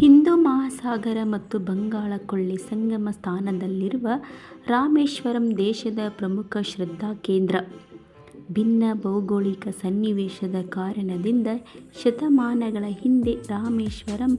ಹಿಂದೂ ಮಹಾಸಾಗರ ಮತ್ತು ಬಂಗಾಳ ಕೊಳ್ಳಿ ಸಂಗಮ ಸ್ಥಾನದಲ್ಲಿರುವ ರಾಮೇಶ್ವರಂ ದೇಶದ ಪ್ರಮುಖ ಶ್ರದ್ಧಾ ಕೇಂದ್ರ ಭಿನ್ನ ಭೌಗೋಳಿಕ ಸನ್ನಿವೇಶದ ಕಾರಣದಿಂದ ಶತಮಾನಗಳ ಹಿಂದೆ ರಾಮೇಶ್ವರಂ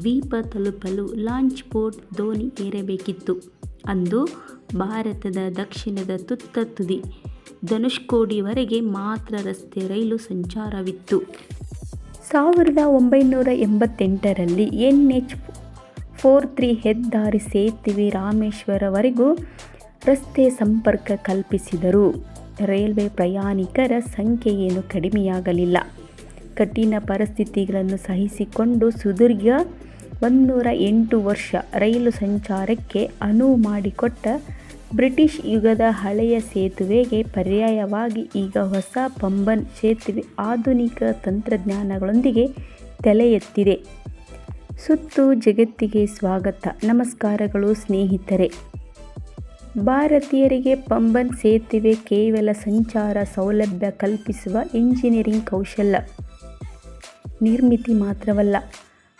ದ್ವೀಪ ತಲುಪಲು ಲಾಂಚ್ ಪೋರ್ಟ್ ದೋಣಿ ಏರಬೇಕಿತ್ತು. ಅಂದು ಭಾರತದ ದಕ್ಷಿಣದ ತುತ್ತ ತುದಿ ಧನುಷ್ಕೋಡಿವರೆಗೆ ಮಾತ್ರ ರಸ್ತೆ ರೈಲು ಸಂಚಾರವಿತ್ತು. ಸಾವಿರದ ಒಂಬೈನೂರ ಎಂಬತ್ತೆಂಟರಲ್ಲಿ ಎನ್. ಎಚ್. ಫೋರ್ ತ್ರೀ ಹೆದ್ದಾರಿ ಸೇತುವೆ ರಾಮೇಶ್ವರವರೆಗೂ ರಸ್ತೆ ಸಂಪರ್ಕ ಕಲ್ಪಿಸಿದರು ರೈಲ್ವೆ ಪ್ರಯಾಣಿಕರ ಸಂಖ್ಯೆಯೇನು ಕಡಿಮೆಯಾಗಲಿಲ್ಲ. ಕಠಿಣ ಪರಿಸ್ಥಿತಿಗಳನ್ನು ಸಹಿಸಿಕೊಂಡು ಸುದೀರ್ಘ ಒಂದೂರ ಎಂಟು ವರ್ಷ ರೈಲು ಸಂಚಾರಕ್ಕೆ ಅನುವು ಮಾಡಿಕೊಟ್ಟ ಬ್ರಿಟಿಷ್ ಯುಗದ ಹಳೆಯ ಸೇತುವೆಗೆ ಪರ್ಯಾಯವಾಗಿ ಈಗ ಹೊಸ ಪಂಬನ್ ಸೇತುವೆ ಆಧುನಿಕ ತಂತ್ರಜ್ಞಾನಗಳೊಂದಿಗೆ ತಲೆ ಎತ್ತಿದೆ. ಸುತ್ತು ಜಗತ್ತಿಗೆ ಸ್ವಾಗತ ನಮಸ್ಕಾರಗಳು ಸ್ನೇಹಿತರೆ. ಭಾರತೀಯರಿಗೆ ಪಂಬನ್ ಸೇತುವೆ ಕೇವಲ ಸಂಚಾರ ಸೌಲಭ್ಯ ಕಲ್ಪಿಸುವ ಇಂಜಿನಿಯರಿಂಗ್ ಕೌಶಲ್ಯ ನಿರ್ಮಿತಿ ಮಾತ್ರವಲ್ಲ,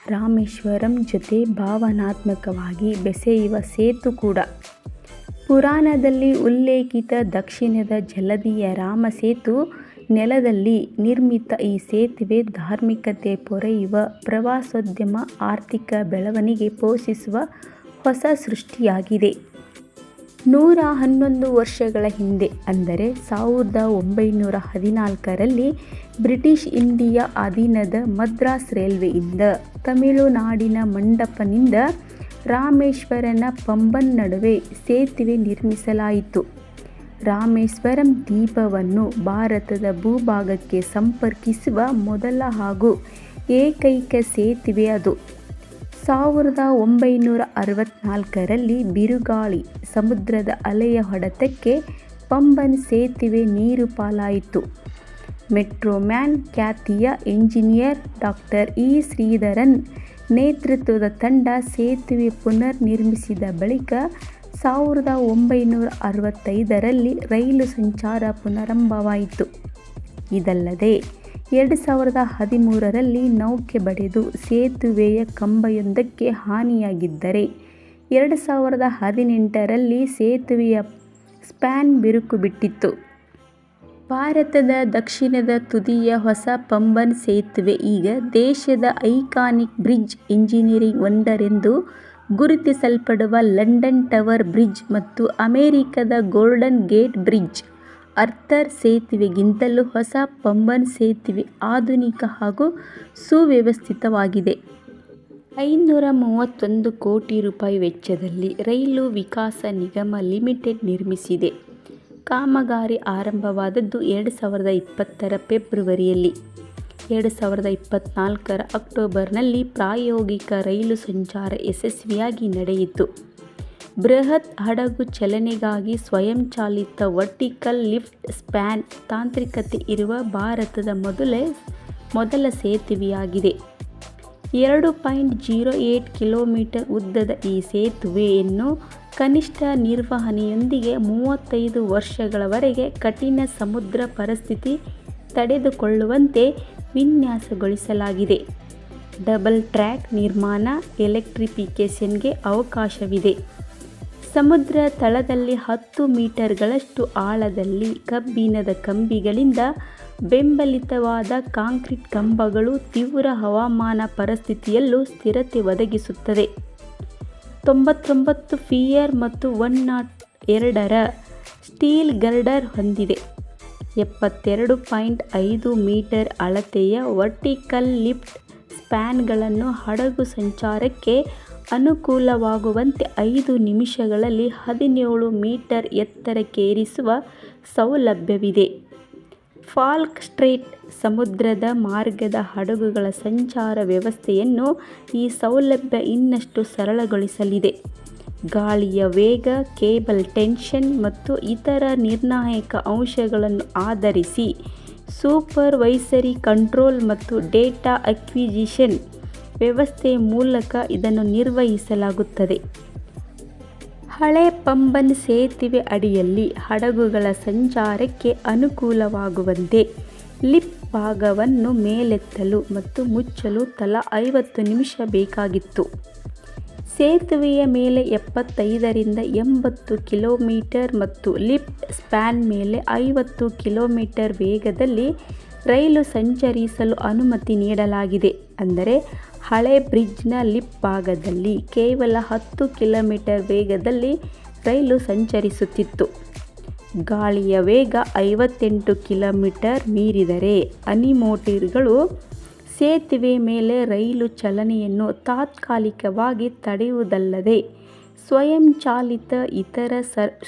ರಾಮೇಶ್ವರಂ ಜೊತೆ ಭಾವನಾತ್ಮಕವಾಗಿ ಬೆಸೆಯುವ ಸೇತು ಕೂಡ. ಪುರಾಣದಲ್ಲಿ ಉಲ್ಲೇಖಿತ ದಕ್ಷಿಣದ ಜಲದಿಯ ರಾಮ ಸೇತು ನೆಲದಲ್ಲಿ ನಿರ್ಮಿತ ಈ ಸೇತುವೆ ಧಾರ್ಮಿಕತೆ ಪೊರೆಯುವ, ಪ್ರವಾಸೋದ್ಯಮ, ಆರ್ಥಿಕ ಬೆಳವಣಿಗೆ ಪೋಷಿಸುವ ಹೊಸ ಸೃಷ್ಟಿಯಾಗಿದೆ. ನೂರ ಹನ್ನೊಂದು ವರ್ಷಗಳ ಹಿಂದೆ ಅಂದರೆ ಸಾವಿರದ ಒಂಬೈನೂರ ಹದಿನಾಲ್ಕರಲ್ಲಿ ಬ್ರಿಟಿಷ್ ಇಂಡಿಯಾ ಅಧೀನದ ಮದ್ರಾಸ್ ರೈಲ್ವೆಯಿಂದ ತಮಿಳುನಾಡಿನ ಮಂಡಪದಿಂದ ರಾಮೇಶ್ವರನ ಪಂಬನ್ ನಡುವೆ ಸೇತುವೆ ನಿರ್ಮಿಸಲಾಯಿತು. ರಾಮೇಶ್ವರಂ ದ್ವೀಪವನ್ನು ಭಾರತದ ಭೂಭಾಗಕ್ಕೆ ಸಂಪರ್ಕಿಸುವ ಮೊದಲ ಹಾಗೂ ಏಕೈಕ ಸೇತುವೆ ಅದು. ಸಾವಿರದ ಒಂಬೈನೂರ ಅರವತ್ನಾಲ್ಕರಲ್ಲಿ ಬಿರುಗಾಳಿ, ಸಮುದ್ರದ ಅಲೆಯ ಹೊಡೆತಕ್ಕೆ ಪಂಬನ್ ಸೇತುವೆ ನೀರುಪಾಲಾಯಿತು. ಮೆಟ್ರೋ ಮ್ಯಾನ್ ಖ್ಯಾತಿಯ ಎಂಜಿನಿಯರ್ ಡಾಕ್ಟರ್ ಇ. ಶ್ರೀಧರನ್ ನೇತೃತ್ವದ ತಂಡ ಸೇತುವೆ ಪುನರ್ ನಿರ್ಮಿಸಿದ ಬಳಿಕ ಸಾವಿರದ ಒಂಬೈನೂರ ಅರವತ್ತೈದರಲ್ಲಿ ರೈಲು ಸಂಚಾರ ಪುನರಂಭವಾಯಿತು ಇದಲ್ಲದೆ ಎರಡು ಸಾವಿರದ ಹದಿಮೂರರಲ್ಲಿ ನೌಕೆ ಬಡಿದು ಸೇತುವೆಯ ಕಂಬಯೊಂದಕ್ಕೆ ಹಾನಿಯಾಗಿದ್ದರೆ, ಎರಡು ಸಾವಿರದ ಹದಿನೆಂಟರಲ್ಲಿ ಸೇತುವೆಯ ಸ್ಪ್ಯಾನ್ ಬಿರುಕು ಬಿಟ್ಟಿತ್ತು. ಭಾರತದ ದಕ್ಷಿಣದ ತುದಿಯ ಹೊಸ ಪಂಬನ್ ಸೇತುವೆ ಈಗ ದೇಶದ ಐಕಾನಿಕ್ ಬ್ರಿಡ್ಜ್ ಇಂಜಿನಿಯರಿಂಗ್ ವಂಡರ್ ಎಂದು ಗುರುತಿಸಲ್ಪಡುವ ಲಂಡನ್ ಟವರ್ ಬ್ರಿಡ್ಜ್ ಮತ್ತು ಅಮೆರಿಕದ ಗೋಲ್ಡನ್ ಗೇಟ್ ಬ್ರಿಡ್ಜ್ ಅರ್ಥರ್ ಸೇತುವೆಗಿಂತಲೂ ಹೊಸ ಪಂಬನ್ ಸೇತುವೆ ಆಧುನಿಕ ಹಾಗೂ ಸುವ್ಯವಸ್ಥಿತವಾಗಿದೆ. ಐನೂರ ಮೂವತ್ತೊಂದು ಕೋಟಿ ರೂಪಾಯಿ ವೆಚ್ಚದಲ್ಲಿ ರೈಲು ವಿಕಾಸ ನಿಗಮ ಲಿಮಿಟೆಡ್ ನಿರ್ಮಿಸಿದೆ. ಕಾಮಗಾರಿ ಆರಂಭವಾದದ್ದು ಎರಡು ಸಾವಿರದ ಇಪ್ಪತ್ತರ ಫೆಬ್ರವರಿಯಲ್ಲಿ. ಎರಡು ಸಾವಿರದ ಇಪ್ಪತ್ತ್ನಾಲ್ಕರ ಅಕ್ಟೋಬರ್ನಲ್ಲಿ ಪ್ರಾಯೋಗಿಕ ರೈಲು ಸಂಚಾರ ಯಶಸ್ವಿಯಾಗಿ ನಡೆಯಿತು. ಬೃಹತ್ ಹಡಗು ಚಲನೆಗಾಗಿ ಸ್ವಯಂಚಾಲಿತ ವರ್ಟಿಕಲ್ ಲಿಫ್ಟ್ ಸ್ಪ್ಯಾನ್ ತಾಂತ್ರಿಕತೆ ಇರುವ ಭಾರತದ ಮೊದಲೇ, ಮೊದಲ ಸೇತುವೆಯಾಗಿದೆ. ಎರಡು ಪಾಯಿಂಟ್ ಜೀರೋ ಏಟ್ ಕಿಲೋಮೀಟರ್ ಉದ್ದದ ಈ ಸೇತುವೆಯನ್ನು ಕನಿಷ್ಠ ನಿರ್ವಹಣೆಯೊಂದಿಗೆ ಮೂವತ್ತೈದು ವರ್ಷಗಳವರೆಗೆ ಕಠಿಣ ಸಮುದ್ರ ಪರಿಸ್ಥಿತಿ ತಡೆದುಕೊಳ್ಳುವಂತೆ ವಿನ್ಯಾಸಗೊಳಿಸಲಾಗಿದೆ. ಡಬಲ್ ಟ್ರ್ಯಾಕ್ ನಿರ್ಮಾಣ, ಎಲೆಕ್ಟ್ರಿಫಿಕೇಷನ್ಗೆ ಅವಕಾಶವಿದೆ. ಸಮುದ್ರ ತಳದಲ್ಲಿ ಹತ್ತು ಮೀಟರ್ಗಳಷ್ಟು ಆಳದಲ್ಲಿ ಕಬ್ಬಿಣದ ಕಂಬಿಗಳಿಂದ ಬೆಂಬಲಿತವಾದ ಕಾಂಕ್ರೀಟ್ ಕಂಬಗಳು ತೀವ್ರ ಹವಾಮಾನ ಪರಿಸ್ಥಿತಿಯಲ್ಲೂ ಸ್ಥಿರತೆ ಒದಗಿಸುತ್ತದೆ. ತೊಂಬತ್ತೊಂಬತ್ತು ಫಿಯರ್ ಮತ್ತು ಒನ್ ನಾಟ್ ಎರಡರ ಸ್ಟೀಲ್ ಗರ್ಡರ್ ಹೊಂದಿದೆ. ಎಪ್ಪತ್ತೆರಡು ಪಾಯಿಂಟ್ ಐದು ಮೀಟರ್ ಅಳತೆಯ ವರ್ಟಿಕಲ್ ಲಿಫ್ಟ್ ಸ್ಪ್ಯಾನ್ಗಳನ್ನು ಹಡಗು ಸಂಚಾರಕ್ಕೆ ಅನುಕೂಲವಾಗುವಂತೆ ಐದು ನಿಮಿಷಗಳಲ್ಲಿ ಹದಿನೇಳು ಮೀಟರ್ ಎತ್ತರಕ್ಕೇರಿಸುವ ಸೌಲಭ್ಯವಿದೆ. ಫಾಲ್ಕ್ ಸ್ಟ್ರೇಟ್ ಸಮುದ್ರ ಮಾರ್ಗದ ಹಡಗುಗಳ ಸಂಚಾರ ವ್ಯವಸ್ಥೆಯನ್ನು ಈ ಸೌಲಭ್ಯ ಇನ್ನಷ್ಟು ಸರಳಗೊಳಿಸಲಿದೆ. ಗಾಳಿಯ ವೇಗ, ಕೇಬಲ್ ಟೆನ್ಷನ್ ಮತ್ತು ಇತರ ನಿರ್ಣಾಯಕ ಅಂಶಗಳನ್ನು ಆಧರಿಸಿ ಸೂಪರ್ವೈಸರಿ ಕಂಟ್ರೋಲ್ ಮತ್ತು ಡೇಟಾ ಅಕ್ವಿಜಿಷನ್ ವ್ಯವಸ್ಥೆ ಮೂಲಕ ಇದನ್ನು ನಿರ್ವಹಿಸಲಾಗುತ್ತದೆ. ಹಳೆ ಪಂಬನ್ ಸೇತುವೆ ಅಡಿಯಲ್ಲಿ ಹಡಗುಗಳ ಸಂಚಾರಕ್ಕೆ ಅನುಕೂಲವಾಗುವಂತೆ ಲಿಫ್ಟ್ ಭಾಗವನ್ನು ಮೇಲೆತ್ತಲು ಮತ್ತು ಮುಚ್ಚಲು ತಲಾ ಐವತ್ತು ನಿಮಿಷ ಬೇಕಾಗಿತ್ತು. ಸೇತುವೆಯ ಮೇಲೆ ಎಪ್ಪತ್ತೈದರಿಂದ ಎಂಬತ್ತು ಕಿಲೋಮೀಟರ್ ಮತ್ತು ಲಿಫ್ಟ್ ಸ್ಪ್ಯಾನ್ ಮೇಲೆ ಐವತ್ತು ಕಿಲೋಮೀಟರ್ ವೇಗದಲ್ಲಿ ರೈಲು ಸಂಚರಿಸಲು ಅನುಮತಿ ನೀಡಲಾಗಿದೆ. ಅಂದರೆ ಹಳೆ ಬ್ರಿಡ್ಜ್ನ ಲಿಪ್ ಭಾಗದಲ್ಲಿ ಕೇವಲ ಹತ್ತು ಕಿಲೋಮೀಟರ್ ವೇಗದಲ್ಲಿ ರೈಲು ಸಂಚರಿಸುತ್ತಿತ್ತು. ಗಾಳಿಯ ವೇಗ ಐವತ್ತೆಂಟು ಕಿಲೋಮೀಟರ್ ಮೀರಿದರೆ ಅನಿಮೋಟರ್ಗಳು ಸೇತುವೆ ಮೇಲೆ ರೈಲು ಚಲನೆಯನ್ನು ತಾತ್ಕಾಲಿಕವಾಗಿ ತಡೆಯುವುದಲ್ಲದೆ ಸ್ವಯಂಚಾಲಿತ ಇತರ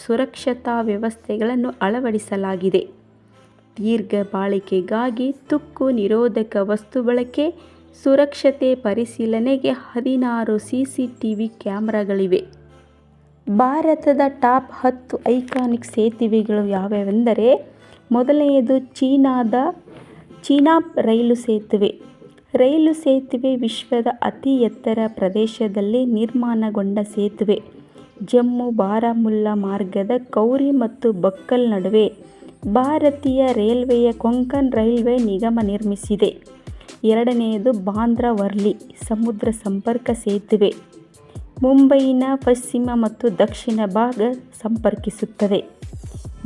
ಸುರಕ್ಷತಾ ವ್ಯವಸ್ಥೆಗಳನ್ನು ಅಳವಡಿಸಲಾಗಿದೆ. ದೀರ್ಘ ಬಾಳಿಕೆಗಾಗಿ ತುಕ್ಕು ನಿರೋಧಕ ವಸ್ತು ಬಳಕೆ, ಸುರಕ್ಷತೆ ಪರಿಶೀಲನೆಗೆ ಹದಿನಾರು ಸಿಸಿಟಿವಿ ಕ್ಯಾಮೆರಾಗಳಿವೆ. ಭಾರತದ ಟಾಪ್ ಹತ್ತು ಐಕಾನಿಕ್ ಸೇತುವೆಗಳು ಯಾವ್ಯಾವೆಂದರೆ, ಮೊದಲನೆಯದು ಚೀನಾದ ಚೀನಾ ರೈಲು ಸೇತುವೆ. ರೈಲು ಸೇತುವೆ ವಿಶ್ವದ ಅತಿ ಎತ್ತರ ಪ್ರದೇಶದಲ್ಲಿ ನಿರ್ಮಾಣಗೊಂಡ ಸೇತುವೆ. ಜಮ್ಮು-ಬಾರಾಮುಲ್ಲಾ ಮಾರ್ಗದ ಕೌರಿ ಮತ್ತು ಬಕ್ಕಲ್ ನಡುವೆ ಭಾರತೀಯ ರೈಲ್ವೆಯ ಕೊಂಕಣ್ ರೈಲ್ವೆ ನಿಗಮ ನಿರ್ಮಿಸಿದೆ. ಎರಡನೆಯದು ಬಾಂದ್ರಾ ವರ್ಲಿ ಸಮುದ್ರ ಸಂಪರ್ಕ ಸೇತುವೆ. ಮುಂಬಯಿನ ಪಶ್ಚಿಮ ಮತ್ತು ದಕ್ಷಿಣ ಭಾಗ ಸಂಪರ್ಕಿಸುತ್ತದೆ.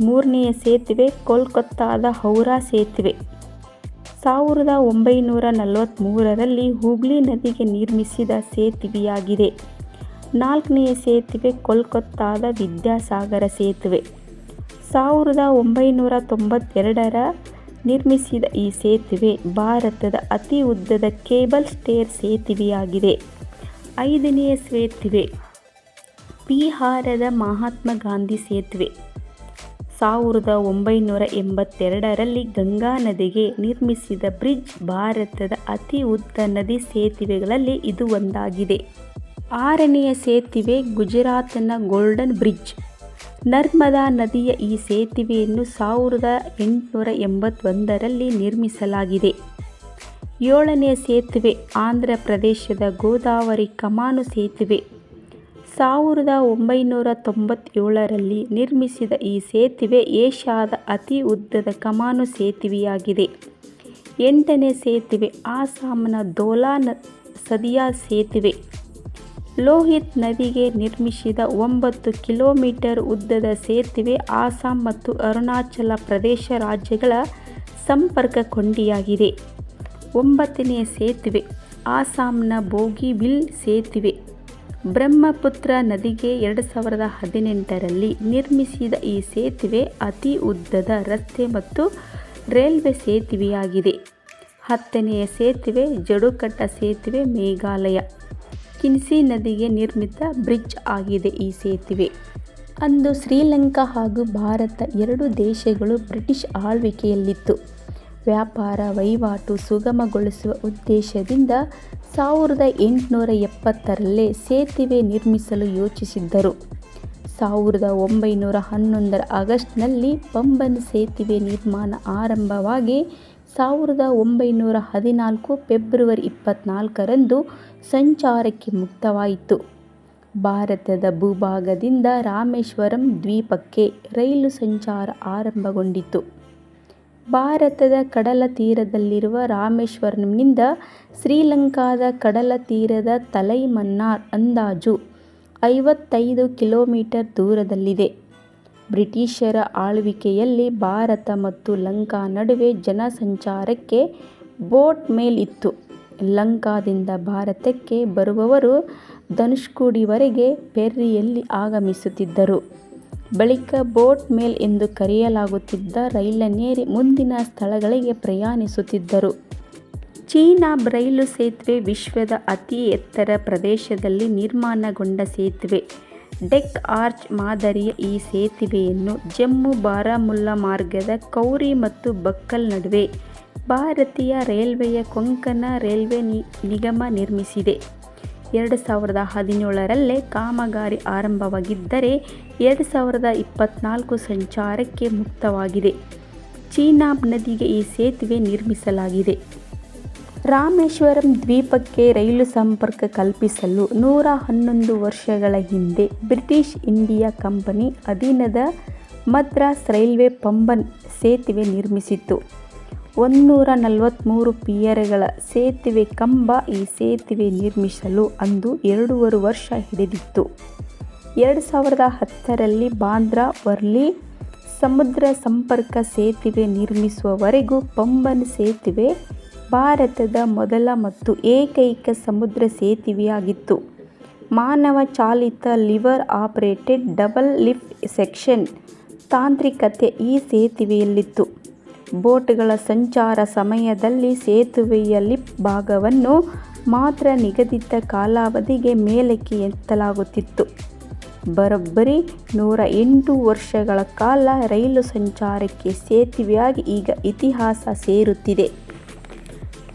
ಮೂರನೆಯ ಸೇತುವೆ ಕೋಲ್ಕತ್ತಾದ ಹೌರಾ ಸೇತುವೆ. ಸಾವಿರದ ಒಂಬೈನೂರ ನಲವತ್ತ್ಮೂರರಲ್ಲಿ ಹೂಗ್ಲಿ ನದಿಗೆ ನಿರ್ಮಿಸಿದ ಸೇತುವೆಯಾಗಿದೆ. ನಾಲ್ಕನೆಯ ಸೇತುವೆ ಕೋಲ್ಕತ್ತಾದ ವಿದ್ಯಾಸಾಗರ ಸೇತುವೆ. ಸಾವಿರದ ಒಂಬೈನೂರ ತೊಂಬತ್ತೆರಡರ ನಿರ್ಮಿಸಿದ ಈ ಸೇತುವೆ ಭಾರತದ ಅತಿ ಉದ್ದದ ಕೇಬಲ್ ಸ್ಟೇರ್ ಸೇತುವೆಯಾಗಿದೆ. ಐದನೆಯ ಸೇತುವೆ ಬಿಹಾರದ ಮಹಾತ್ಮ ಗಾಂಧಿ ಸೇತುವೆ. ಸಾವಿರದ ಒಂಬೈನೂರ ಎಂಬತ್ತೆರಡರಲ್ಲಿ ಗಂಗಾ ನದಿಗೆ ನಿರ್ಮಿಸಿದ ಬ್ರಿಡ್ಜ್ ಭಾರತದ ಅತಿ ಉದ್ದ ನದಿ ಸೇತುವೆಗಳಲ್ಲಿ ಇದು ಒಂದಾಗಿದೆ. ಆರನೆಯ ಸೇತುವೆ ಗುಜರಾತ್ನ ಗೋಲ್ಡನ್ ಬ್ರಿಡ್ಜ್. ನರ್ಮದಾ ನದಿಯ ಈ ಸೇತುವೆಯನ್ನು ಸಾವಿರದ ಎಂಟುನೂರ ಎಂಬತ್ತೊಂದರಲ್ಲಿ ನಿರ್ಮಿಸಲಾಗಿದೆ. ಏಳನೆಯ ಸೇತುವೆ ಆಂಧ್ರ ಪ್ರದೇಶದ ಗೋದಾವರಿ ಕಮಾನು ಸೇತುವೆ. ಸಾವಿರದ ಒಂಬೈನೂರ ತೊಂಬತ್ತೇಳರಲ್ಲಿ ನಿರ್ಮಿಸಿದ ಈ ಸೇತುವೆ ಏಷ್ಯಾದ ಅತಿ ಉದ್ದದ ಕಮಾನು ಸೇತುವೆಯಾಗಿದೆ. ಎಂಟನೇ ಸೇತುವೆ ದೋಲಾ ನ ಸದಿಯಾ ಸೇತುವೆ. ಲೋಹಿತ್ ನದಿಗೆ ನಿರ್ಮಿಸಿದ ಒಂಬತ್ತು ಕಿಲೋಮೀಟರ್ ಉದ್ದದ ಸೇತುವೆ ಆಸಾಂ ಮತ್ತು ಅರುಣಾಚಲ ಪ್ರದೇಶ ರಾಜ್ಯಗಳ ಸಂಪರ್ಕ ಕೊಂಡಿಯಾಗಿದೆ. ಒಂಬತ್ತನೆಯ ಸೇತುವೆ ಆಸಾಂನ ಬೋಗಿಬಿಲ್ ಸೇತುವೆ. ಬ್ರಹ್ಮಪುತ್ರ ನದಿಗೆ ಎರಡು ಸಾವಿರದ ಹದಿನೆಂಟರಲ್ಲಿ ನಿರ್ಮಿಸಿದ ಈ ಸೇತುವೆ ಅತಿ ಉದ್ದದ ರಸ್ತೆ ಮತ್ತು ರೈಲ್ವೆ ಸೇತುವೆಯಾಗಿದೆ. ಹತ್ತನೆಯ ಸೇತುವೆ, ಜಡುಕಟ್ಟ ಸೇತುವೆ, ಮೇಘಾಲಯ. ಕಿನ್ಸಿ ನದಿಗೆ ನಿರ್ಮಿತ ಬ್ರಿಡ್ಜ್ ಆಗಿದೆ ಈ ಸೇತುವೆ. ಅಂದು ಶ್ರೀಲಂಕಾ ಹಾಗೂ ಭಾರತ ಎರಡು ದೇಶಗಳು ಬ್ರಿಟಿಷ್ ಆಳ್ವಿಕೆಯಲ್ಲಿತ್ತು. ವ್ಯಾಪಾರ ವಹಿವಾಟು ಸುಗಮಗೊಳಿಸುವ ಉದ್ದೇಶದಿಂದ ಸಾವಿರದ ಎಂಟುನೂರ ಎಪ್ಪತ್ತರಲ್ಲೇ ಸೇತುವೆ ನಿರ್ಮಿಸಲು ಯೋಚಿಸಿದ್ದರು. ಸಾವಿರದ ಒಂಬೈನೂರ ಹನ್ನೊಂದರ ಆಗಸ್ಟ್ನಲ್ಲಿ ಪಂಬನ್ ಸೇತುವೆ ನಿರ್ಮಾಣ ಆರಂಭವಾಗಿ ಸಾವಿರದ ಒಂಬೈನೂರ ಹದಿನಾಲ್ಕು ಫೆಬ್ರವರಿ ಇಪ್ಪತ್ತ್ನಾಲ್ಕರಂದು ಸಂಚಾರಕ್ಕೆ ಮುಕ್ತವಾಯಿತು. ಭಾರತದ ಭೂಭಾಗದಿಂದ ರಾಮೇಶ್ವರಂ ದ್ವೀಪಕ್ಕೆ ರೈಲು ಸಂಚಾರ ಆರಂಭಗೊಂಡಿತು. ಭಾರತದ ಕಡಲ ತೀರದಲ್ಲಿರುವ ರಾಮೇಶ್ವರಂನಿಂದ ಶ್ರೀಲಂಕಾದ ಕಡಲ ತೀರದ ತಲೈಮನ್ನಾರ್ ಅಂದಾಜು ಐವತ್ತೈದು ಕಿಲೋಮೀಟರ್ ದೂರದಲ್ಲಿದೆ. ಬ್ರಿಟಿಷರ ಆಳ್ವಿಕೆಯಲ್ಲಿ ಭಾರತ ಮತ್ತು ಲಂಕಾ ನಡುವೆ ಜನಸಂಚಾರಕ್ಕೆ ಬೋಟ್ ಮೇಲಿತ್ತು. ಲಂಕಾದಿಂದ ಭಾರತಕ್ಕೆ ಬರುವವರು ಧನುಷ್ಕೋಡಿವರೆಗೆ ಪೆರ್ರಿಯಲ್ಲಿ ಆಗಮಿಸುತ್ತಿದ್ದರು. ಬಳಿಕ ಬೋಟ್ ಮೇಲ್ ಎಂದು ಕರೆಯಲಾಗುತ್ತಿದ್ದ ರೈಲನ್ನೇರಿ ಮುಂದಿನ ಸ್ಥಳಗಳಿಗೆ ಪ್ರಯಾಣಿಸುತ್ತಿದ್ದರು. ಚೀನಾ ರೈಲು ಸೇತುವೆ ವಿಶ್ವದ ಅತಿ ಎತ್ತರ ಪ್ರದೇಶದಲ್ಲಿ ನಿರ್ಮಾಣಗೊಂಡ ಸೇತುವೆ. ಡೆಕ್ ಆರ್ಚ್ ಮಾದರಿಯ ಈ ಸೇತುವೆಯನ್ನು ಜಮ್ಮು-ಬಾರಾಮುಲ್ಲಾ ಮಾರ್ಗದ ಕೌರಿ ಮತ್ತು ಬಕ್ಕಲ್ ನಡುವೆ ಭಾರತೀಯ ರೈಲ್ವೆಯ ಕೊಂಕಣ ರೈಲ್ವೆ ನಿಗಮ ನಿರ್ಮಿಸಿದೆ. ಎರಡು ಸಾವಿರದ ಹದಿನೇಳರಲ್ಲೇ ಕಾಮಗಾರಿ ಆರಂಭವಾಗಿದ್ದರೆ ಎರಡು ಸಾವಿರದ ಇಪ್ಪತ್ನಾಲ್ಕು ಸಂಚಾರಕ್ಕೆ ಮುಕ್ತವಾಗಿದೆ. ಚೀನಾಬ್ ನದಿಗೆ ಈ ಸೇತುವೆ ನಿರ್ಮಿಸಲಾಗಿದೆ. ರಾಮೇಶ್ವರಂ ದ್ವೀಪಕ್ಕೆ ರೈಲು ಸಂಪರ್ಕ ಕಲ್ಪಿಸಲು ನೂರ ಹನ್ನೊಂದು ವರ್ಷಗಳ ಹಿಂದೆ ಬ್ರಿಟಿಷ್ ಇಂಡಿಯಾ ಕಂಪನಿ ಅಧೀನದ ಮದ್ರಾಸ್ ರೈಲ್ವೆ ಪಂಬನ್ ಸೇತುವೆ ನಿರ್ಮಿಸಿತ್ತು. ಒಂದೂರ ನಲವತ್ತ್ಮೂರು ಪಿಯರ್ಗಳ ಸೇತುವೆ ಕಂಬ ಈ ಸೇತುವೆ ನಿರ್ಮಿಸಲು ಅಂದು ಎರಡೂವರೆ ವರ್ಷ ಹಿಡಿದಿತ್ತು. ಎರಡು ಸಾವಿರದ ಹತ್ತರಲ್ಲಿ ಬಾಂದ್ರಾ ವರ್ಲಿ ಸಮುದ್ರ ಸಂಪರ್ಕ ಸೇತುವೆ ನಿರ್ಮಿಸುವವರೆಗೂ ಪಂಬನ್ ಸೇತುವೆ ಭಾರತದ ಮೊದಲ ಮತ್ತು ಏಕೈಕ ಸಮುದ್ರ ಸೇತುವೆಯಾಗಿತ್ತು. ಮಾನವ ಚಾಲಿತ lever operated double lift section ತಾಂತ್ರಿಕತೆ ಈ ಸೇತುವೆಯಲ್ಲಿತ್ತು. ಬೋಟ್ಗಳ ಸಂಚಾರ ಸಮಯದಲ್ಲಿ ಸೇತುವೆಯ ಲಿಪ್ ಭಾಗವನ್ನು ಮಾತ್ರ ನಿಗದಿತ ಕಾಲಾವಧಿಗೆ ಮೇಲಕ್ಕೆ ಎತ್ತಲಾಗುತ್ತಿತ್ತು. ಬರೋಬ್ಬರಿ ನೂರ ಎಂಟು ವರ್ಷಗಳ ಕಾಲ ರೈಲು ಸಂಚಾರಕ್ಕೆ ಸೇತುವೆಯಾಗಿ ಈಗ ಇತಿಹಾಸ ಸೇರುತ್ತಿದೆ.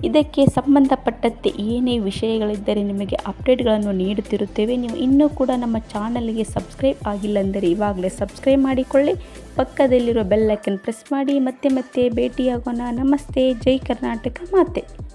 ಇದಕ್ಕೆ ಸಂಬಂಧಪಟ್ಟಂತೆ ಏನೇ ವಿಷಯಗಳಿದ್ದರೆ ನಿಮಗೆ ಅಪ್ಡೇಟ್ಗಳನ್ನು ನೀಡುತ್ತಿರುತ್ತೇವೆ. ನೀವು ಇನ್ನೂ ಕೂಡ ನಮ್ಮ ಚಾನಲ್ಗೆ ಸಬ್ಸ್ಕ್ರೈಬ್ ಆಗಿಲ್ಲ ಅಂದರೆ ಇವಾಗಲೇ ಸಬ್ಸ್ಕ್ರೈಬ್ ಮಾಡಿಕೊಳ್ಳಿ. ಪಕ್ಕದಲ್ಲಿರೋ ಬೆಲ್ಲಕ್ಕನ್ನು ಪ್ರೆಸ್ ಮಾಡಿ ಮತ್ತೆ ಮತ್ತೆ ಭೇಟಿಯಾಗೋಣ. ನಮಸ್ತೆ. ಜೈ ಕರ್ನಾಟಕ ಮಾತೆ.